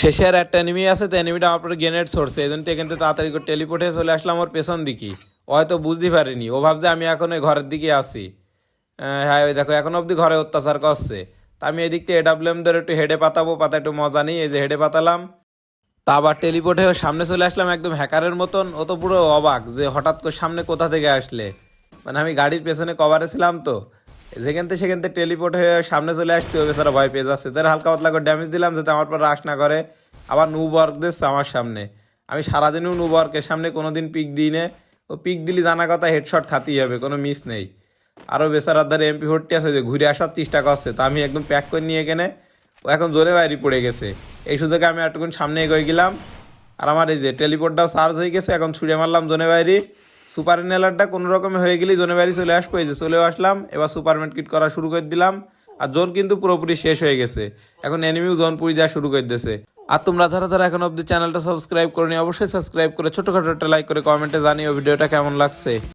শেষে আর একটা এনিমি আছে, তো এনিমিটা উপরে গ্রেনেড ছড়ছে। এই জন্য এখান থেকে তাড়াতাড়ি করে টেলিপোর্টে চলে আসলাম ওর পেছন দিকে। হয়তো বুঝতে পারিনি। ও ভাবছে আমি এখন ওই ঘরের দিকে আসি হ্যাঁ ওই দেখো, এখন অবধি ঘরে অত্যাচার করছে। তা আমি এদিক থেকে এডাব্লিউএম ধরে একটু হেডে পাতাবো, পাতা একটু মজা নিই, এই যে হেডে পাতালাম। তা আবার টেলিপোর্টে সামনে চলে আসলাম একদম হ্যাকারের মতন। ও তো পুরো অবাক যে হঠাৎ করে সামনে কোথা থেকে আসলে? মানে আমি গাড়ির পেছনে কভারে ছিলাম তো। যেখান থেকে সেখান থেকে টেলিপোর্ট হয়ে সামনে চলে আসছে ও বেচারা ভয় পেয়ে যাচ্ছে। তার হালকা পাতলা করে ড্যামেজ দিলাম, যাতে আমার পর রাশ না করে। আবার নু বর্ক দিচ্ছে আমার সামনে। আমি সারাদিনও নু বর্কের সামনে কোনোদিন পিক দিই নে। ও পিক দিলি জানা কথা হেডশট খাতেই হবে, কোনো মিস নেই। আরও বেচারার ধারে এমপি ফোরটি আছে যে ঘুরে আসার চেষ্টা করছে, তা আমি একদম প্যাক করে নিয়ে এখানে ও এখন জোরে বাইরে পড়ে গেছে। এই সুযোগে আমি একটুকুন সামনে এগিয়ে গেলাম। আর আমার এই যে টেলিপোর্টটাও চার্জ হয়ে গেছে, এখন ছুঁড়ে মারলাম জোনে বাইরে। সুপার ইনহেলারটা কোনো রকমে হয়ে গেলেই জোনে বাইরে চলে আসব, এই যে চলেও আসলাম। এবার সুপারমেট কিট করা শুরু করে দিলাম। আর জোন কিন্তু পুরোপুরি শেষ হয়ে গেছে। এখন এনিমিও জোন পুরি দেওয়া শুরু করে দিয়েছে আর তোমরা যারা যারা এখন অব্দি চ্যানেলটা সাবস্ক্রাইব করনি, অবশ্যই সাবস্ক্রাইব করে ছোটখাটো একটা লাইক করে কমেন্টে জানিও ভিডিওটা কেমন লাগছে।